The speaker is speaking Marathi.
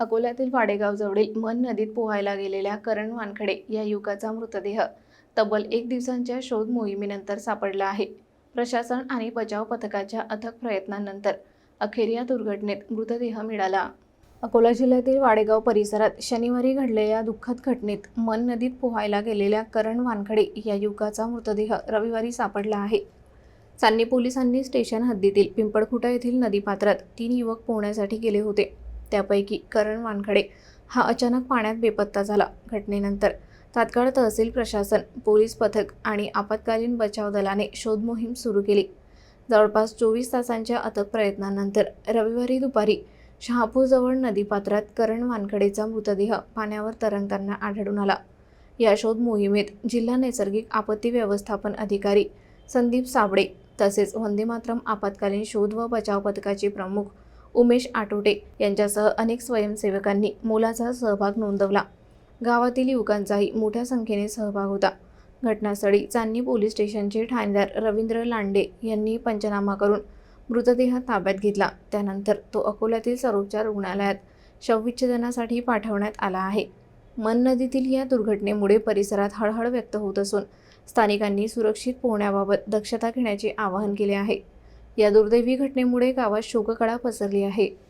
अकोल्यातील वाडेगावजवळील मन नदीत पोहायला गेलेल्या करण वानखडे या युवकाचा मृतदेह तब्बल एक दिवसांच्या शोध मोहिमेनंतर सापडला आहे. प्रशासन आणि बचाव पथकाच्या अथक प्रयत्नांनंतर अखेर या दुर्घटनेत मृतदेह मिळाला. अकोला जिल्ह्यातील वाडेगाव परिसरात शनिवारी घडलेल्या दुःखद घटनेत मन नदीत पोहायला गेलेल्या करण वानखडे या युवकाचा मृतदेह रविवारी सापडला आहे. चांदणी पोलिसांनी स्टेशन हद्दीतील पिंपळखुटा येथील नदीपात्रात तीन युवक पोहण्यासाठी गेले होते. त्यापैकी करण वानखडे हा अचानक पाण्यात बेपत्ता झाला. घटनेनंतर तात्काळ तहसील प्रशासन पोलीस पथक आणि आपत्कालीन बचाव दलाने शोधमोहीम सुरू केली. जवळपास चोवीस तासांच्या अथक प्रयत्नानंतर रविवारी दुपारी शहापूरजवळ नदीपात्रात करण वानखडेचा मृतदेह पाण्यावर तरंगताना आढळून आला. या शोध मोहिमेत जिल्हा नैसर्गिक आपत्ती व्यवस्थापन अधिकारी संदीप साबळे तसेच वंदे मातरम आपत्कालीन शोध व बचाव पथकाचे प्रमुख उमेश आटोटे यांच्यासह अनेक स्वयंसेवकांनी मोलाचा सहभाग नोंदवला. गावातील युवकांचाही मोठ्या संख्येने सहभाग होता. घटनास्थळी चांदणी पोलीस स्टेशनचे ठाणेदार रवींद्र लांडे यांनी पंचनामा करून मृतदेह ताब्यात घेतला. त्यानंतर तो अकोल्यातील सर्वोपचार रुग्णालयात शवविच्छेदनासाठी पाठवण्यात आला आहे. मन नदीतील या दुर्घटनेमुळे परिसरात हळहळ व्यक्त होत असून स्थानिकांनी सुरक्षित पोहण्याबाबत दक्षता घेण्याचे आवाहन केले आहे. या दुर्दैवी घटनेमुळे गावात शोककळा पसरली आहे.